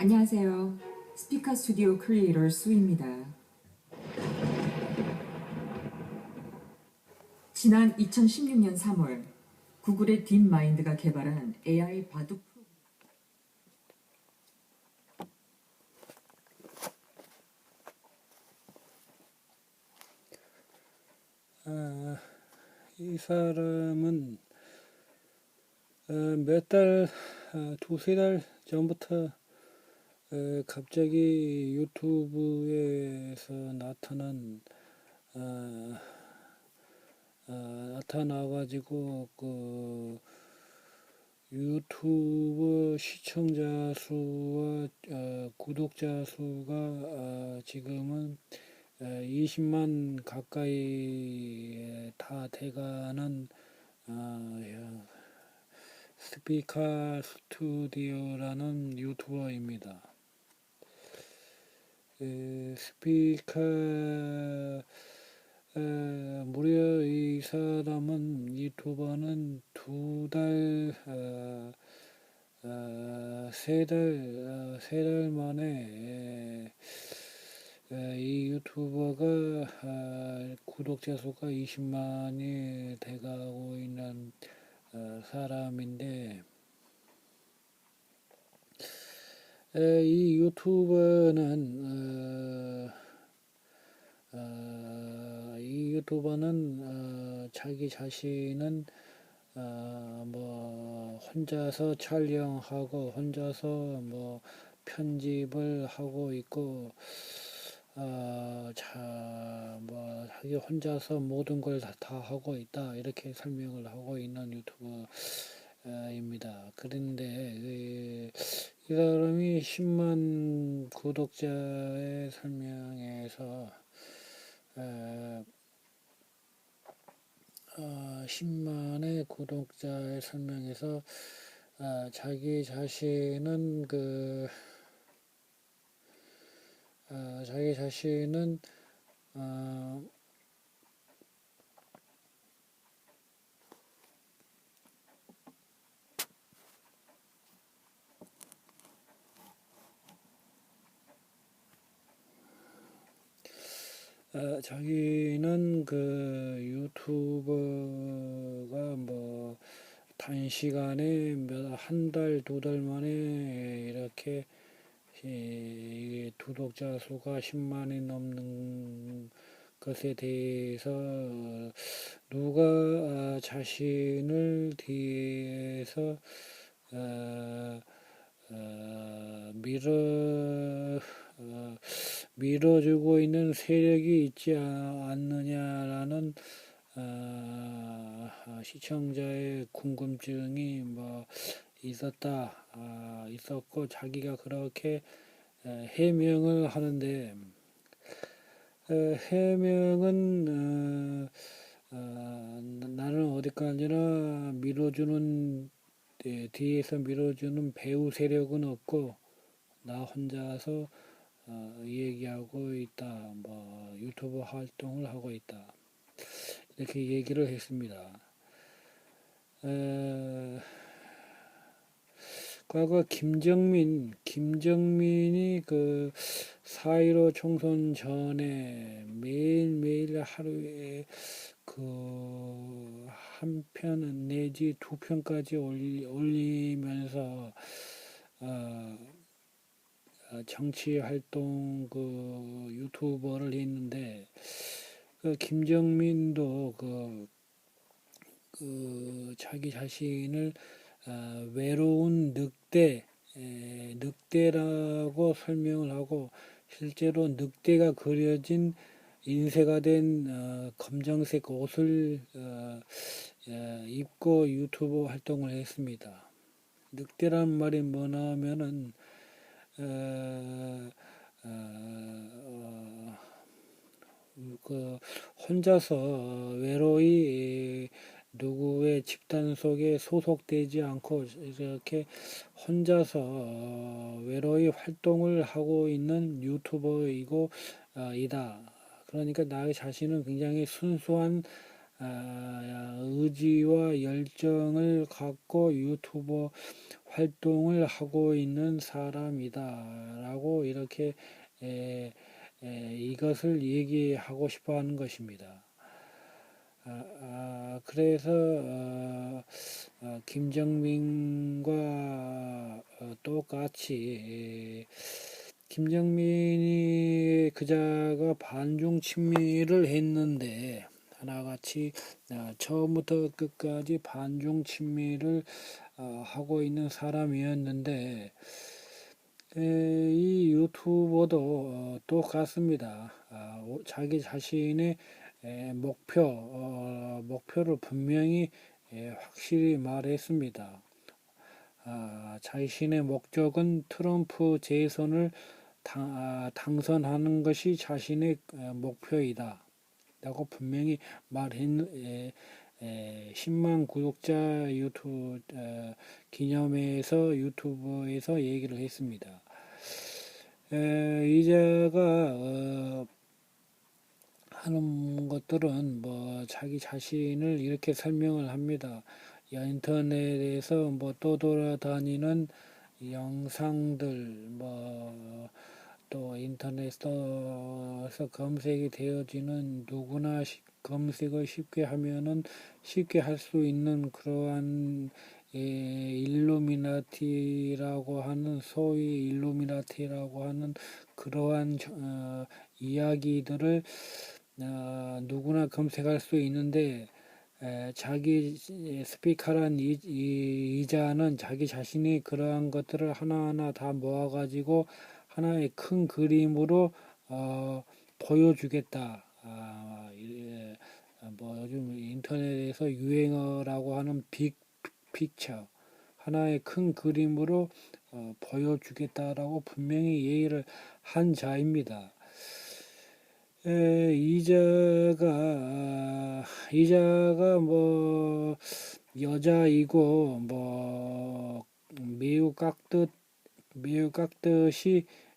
안녕하세요. 스피커 스튜디오 크리에이터 수입니다. 지난 2016년 3월 구글의 딥마인드가 개발한 AI 바둑 아, 이 사람은 어, 몇 달, 아, 두세 달 전부터 어, 갑자기 유튜브에서 나타난 아, 아, 나타나가지고 그 유튜브 시청자 수와 어, 구독자 수가 아, 지금은 20만 가까이 다 돼가는 어, 스피커 스튜디오라는 유튜버입니다. 에, 스피커 에, 무려 이 사람은 유튜버는 두 달, 어, 어, 세 달, 어, 세달 만에 에, 이 유튜버가 아, 구독자 수가 20만이 돼가고 있는 어, 사람인데 에, 이 유튜버는 어, 어, 이 유튜버는 어, 자기 자신은 어, 뭐 혼자서 촬영하고 혼자서 뭐 편집을 하고 있고 어, 자, 뭐, 자기 혼자서 모든 걸 다, 다 하고 있다. 이렇게 설명을 하고 있는 유튜버입니다. 그런데, 이, 이 사람이 10만 구독자의 설명에서, 어, 어, 10만의 구독자의 설명에서, 어, 자기 자신은 그, 어, 자기 자신은 어, 어, 자기는 그 유튜버가 뭐 단시간에 몇 한 달, 두달 만에 이렇게 이 구독자 수가 10만이 넘는 것에 대해서 누가 아, 자신을 뒤에서 어, 어, 밀어 어, 밀어주고 있는 세력이 있지 않느냐라는 어, 시청자의 궁금증이 뭐 있었다, 아, 있었고 자기가 그렇게 에, 해명을 하는데 에, 해명은 어, 어, 나는 어디까지나 밀어주는 에, 뒤에서 밀어주는 배우 세력은 없고 나 혼자서 어, 얘기하고 있다, 뭐 유튜브 활동을 하고 있다 이렇게 얘기를 했습니다. 에, 과거 김정민, 김정민이 그4.15 총선 전에 매일매일 하루에 그 한편 내지 두 편까지 올리, 올리면서 어, 정치 활동 그 유튜버를 했는데 그 김정민도 그, 그 자기 자신을 어, 외로운 늑대, 에, 늑대라고 설명을 하고 실제로 늑대가 그려진 인쇄가 된 어, 검정색 옷을 어, 어, 입고 유튜브 활동을 했습니다. 늑대란 말이 뭐냐면은 어, 어, 그 혼자서 외로이 누구의 집단 속에 소속되지 않고 이렇게 혼자서 외로이 활동을 하고 있는 유튜버이고 어, 이다. 그러니까 나 자신은 굉장히 순수한 아, 의지와 열정을 갖고 유튜버 활동을 하고 있는 사람이다라고 이렇게 에, 에, 이것을 얘기하고 싶어 하는 것입니다. 아, 아, 그래서 어, 어, 김정민과 어, 똑같이 에, 김정민이 그자가 반중 친미를 했는데 하나같이 어, 처음부터 끝까지 반중 친미를 어, 하고 있는 사람이었는데 에, 이 유튜버도 어, 똑같습니다. 아, 오- 자기 자신의 에, 목표 어, 목표를 분명히 에, 확실히 말했습니다. 아, 자신의 목적은 트럼프 재선을 당, 아, 당선하는 것이 자신의 어, 목표이다. 라고 분명히 말했, 에, 에, 10만 구독자 유튜브 어, 기념회에서 유튜브에서 얘기를 했습니다. 에, 이자가 어, 하는 것들은 뭐 자기 자신을 이렇게 설명을 합니다. 야, 인터넷에서 뭐 떠돌아다니는 영상들 뭐 또 인터넷에서 검색이 되어지는 누구나 시- 검색을 쉽게 하면은 쉽게 할 수 있는 그러한 예, 일루미나티라고 하는 소위 일루미나티라고 하는 그러한 저- 어, 이야기들을 어, 누구나 검색할 수 있는데 에, 자기 스피커란 이, 이, 이자는 자기 자신이 그러한 것들을 하나하나 다 모아가지고 하나의 큰 그림으로 어, 보여주겠다. 아, 예, 뭐 요즘 인터넷에서 유행어라고 하는 빅 픽처 하나의 큰 그림으로 어, 보여주겠다라고 분명히 얘기를 한 자입니다. 에, 이자가 아, 이자가 뭐 여자이고 뭐 매우 깍듯 매우 깍듯이 에,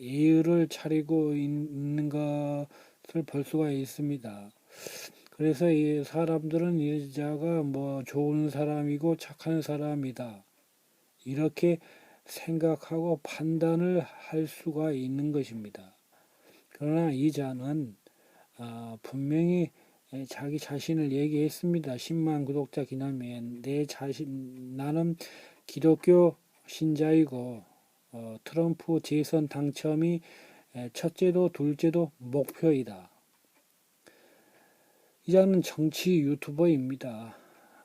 예의를 차리고 있는 것을 볼 수가 있습니다. 그래서 이 사람들은 이자가 뭐 좋은 사람이고 착한 사람이다. 이렇게 생각하고 판단을 할 수가 있는 것입니다. 그러나 이 자는 아, 분명히 에, 자기 자신을 얘기했습니다. 10만 구독자 기념회에 내 자신 나는 기독교 신자이고 어, 트럼프 재선 당첨이 에, 첫째도 둘째도 목표이다. 이자는 정치 유튜버입니다.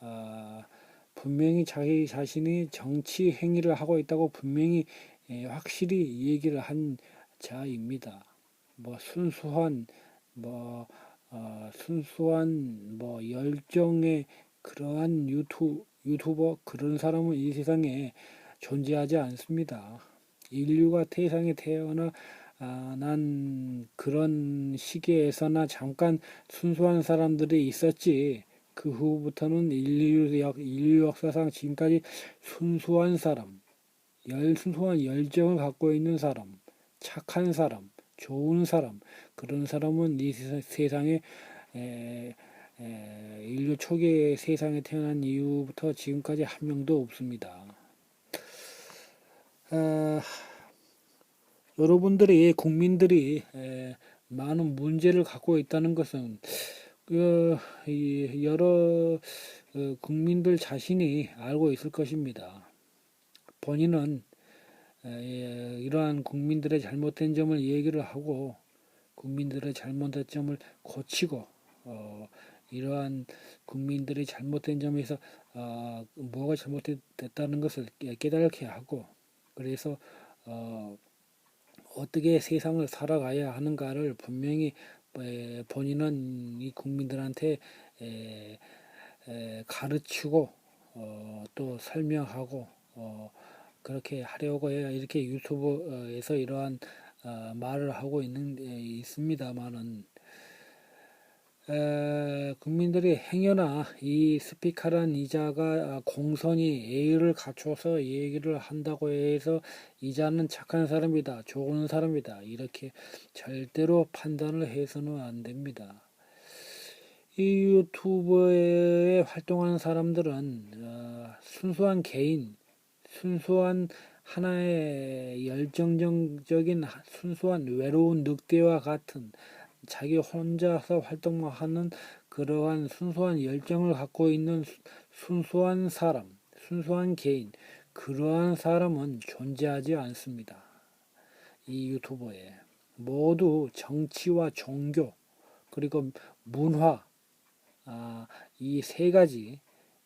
아, 분명히 자기 자신이 정치 행위를 하고 있다고 분명히 에, 확실히 얘기를 한 자입니다. 뭐 순수한 뭐 어, 순수한 뭐 열정의 그러한 유튜 유튜버 그런 사람은 이 세상에 존재하지 않습니다. 인류가 태상에 태어나 아, 난 그런 시기에서나 잠깐 순수한 사람들이 있었지. 그 후부터는 인류 역, 인류 역사상 지금까지 순수한 사람, 열 순수한 열정을 갖고 있는 사람, 착한 사람, 좋은 사람 그런 사람은 이 세상- 세상에 에, 에, 인류 초기에 세상에 태어난 이후부터 지금까지 한 명도 없습니다. 아, 여러분들이 국민들이 에, 많은 문제를 갖고 있다는 것은 그, 이 여러 어, 국민들 자신이 알고 있을 것입니다. 본인은 에, 예, 이러한 국민들의 잘못된 점을 얘기를 하고 국민들의 잘못된 점을 고치고 어, 이러한 국민들의 잘못된 점에서 어, 뭐가 잘못됐다는 것을 깨- 깨닫게 하고 그래서 어, 어떻게 세상을 살아가야 하는가를 분명히 에, 본인은 이 국민들한테 에, 에, 가르치고 어, 또 설명하고 어, 그렇게 하려고 해야 이렇게 유튜브에서 이러한 어, 말을 하고 있는 에, 있습니다만은 에, 국민들이 행여나 이 스피커란 이자가 공선이 예의를 갖춰서 얘기를 한다고 해서 이자는 착한 사람이다, 좋은 사람이다 이렇게 절대로 판단을 해서는 안 됩니다. 이 유튜브에 활동하는 사람들은 어, 순수한 개인, 순수한 하나의 열정적인 하- 순수한 외로운 늑대와 같은 자기 혼자서 활동만 하는 그러한 순수한 열정을 갖고 있는 수- 순수한 사람, 순수한 개인, 그러한 사람은 존재하지 않습니다. 이 유튜버에 모두 정치와 종교 그리고 문화 아, 이 세 가지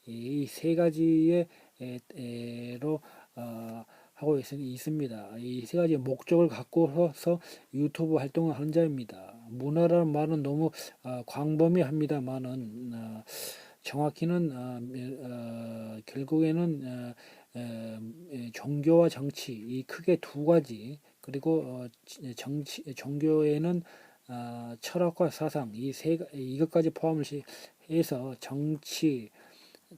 이 세 가지의 에, 에로 어, 하고 있, 있습니다. 이 세 가지 목적을 갖고서 유튜브 활동을 하는 자입니다. 문화라는 말은 너무 어, 광범위합니다만은 어, 정확히는 어, 어, 결국에는 어, 에, 에, 종교와 정치 이 크게 두 가지 그리고 어, 지- 정치 종교에는 어, 철학과 사상 이 세 이것까지 포함을 시- 해서 정치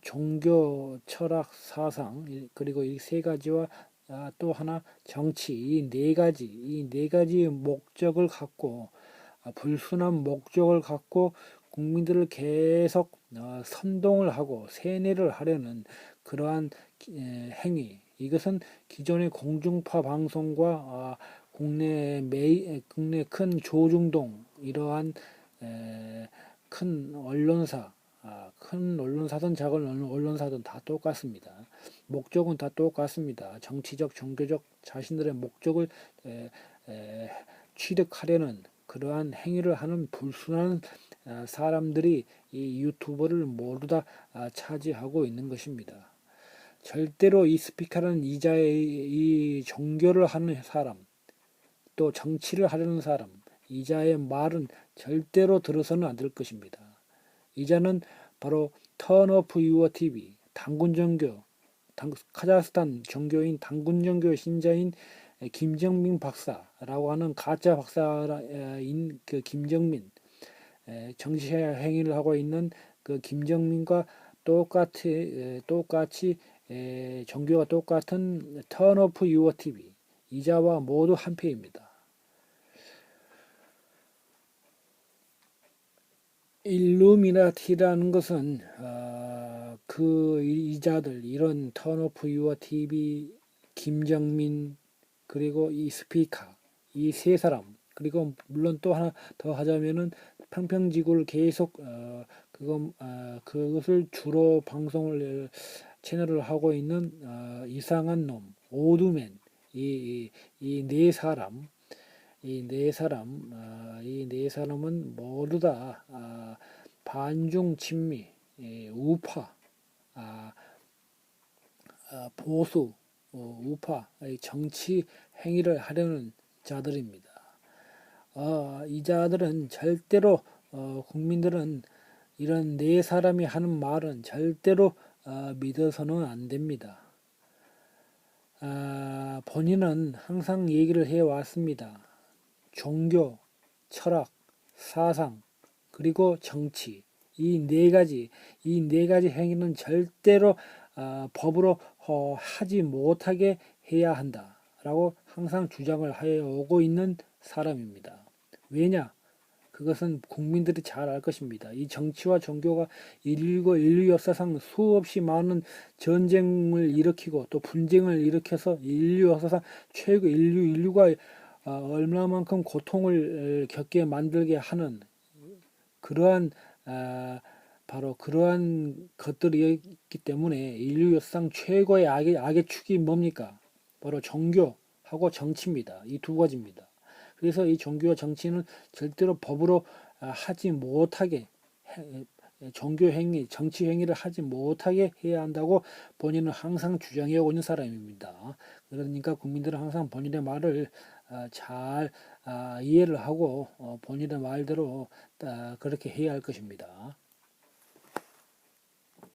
종교 철학 사상 이- 그리고 이 세 가지와 아, 또 하나 정치. 이 네 가지 이 네 가지의 목적을 갖고 아, 불순한 목적을 갖고 국민들을 계속 어, 선동을 하고 세뇌를 하려는 그러한 기- 에, 행위. 이것은 기존의 공중파 방송과 아, 국내 메이 에, 국내 큰 조중동 이러한 에, 큰 언론사 아, 큰 언론사든 작은 언- 언론사든 다 똑같습니다. 목적은 다 똑같습니다. 정치적, 종교적 자신들의 목적을 취득하려는 그러한 행위를 하는 불순한 아, 사람들이 이 유튜버를 모두 다 아, 차지하고 있는 것입니다. 절대로 이 스피커라는 이자의 이 종교를 하는 사람, 또 정치를 하려는 사람, 이자의 말은 절대로 들어서는 안 될 것입니다. 이자는 바로 Off Your TV, 당군 당- 카자흐스탄 종교인 당군 종교 신자인 김정민 박사라고 하는 가짜 박사인 그 김정민 에, 정치 행위를 하고 있는 그 김정민과 똑같이 에, 똑같이 에, 종교가 똑같은 Off Your TV 이자와 모두 한 패입니다. 일루미나티라는 것은 어, 그 이자들 이런 턴오프 유어 TV 김정민 그리고 이 스피커 이세 사람 그리고 물론 또 하나 더 하자면은 평평지구를 계속 어, 그거 어, 그것을 주로 방송을 채널을 하고 있는 어, 이상한 놈 오두맨 이 이 네 사람 이 네 사람, 아, 이네 사람은 모두 다 아, 반중 친미, 예, 우파, 아, 아, 보수, 어, 우파, 이 정치 행위를 하려는 자들입니다. 어, 이 자들은 절대로 어, 국민들은 이런 네 사람이 하는 말은 절대로 어, 믿어서는 안 됩니다. 아, 본인은 항상 얘기를 해 왔습니다. 종교, 철학, 사상, 그리고 정치. 이 네 가지, 이 네 가지 행위는 절대로 아, 법으로 어, 하지 못하게 해야 한다. 라고 항상 주장을 해 오고 있는 사람입니다. 왜냐? 그것은 국민들이 잘 알 것입니다. 이 정치와 종교가 인류가 인류 역사상 수없이 많은 전쟁을 일으키고 또 분쟁을 일으켜서 인류 역사상 최고 인류 인류가 아, 얼마만큼 고통을 에, 겪게 만들게 하는 그러한 아, 바로 그러한 것들이었기 때문에 인류 역사상 최고의 악의, 악의 축이 뭡니까? 바로 종교하고 정치입니다. 이 두 가지입니다. 그래서 이 종교와 정치는 절대로 법으로 아, 하지 못하게 해- 종교 행위, 정치 행위를 하지 못하게 해야 한다고 본인은 항상 주장해 오고 있는 사람입니다. 그러니까 국민들은 항상 본인의 말을 아, 잘 아, 이해를 하고 어, 본인의 말대로 아, 그렇게 해야 할 것입니다.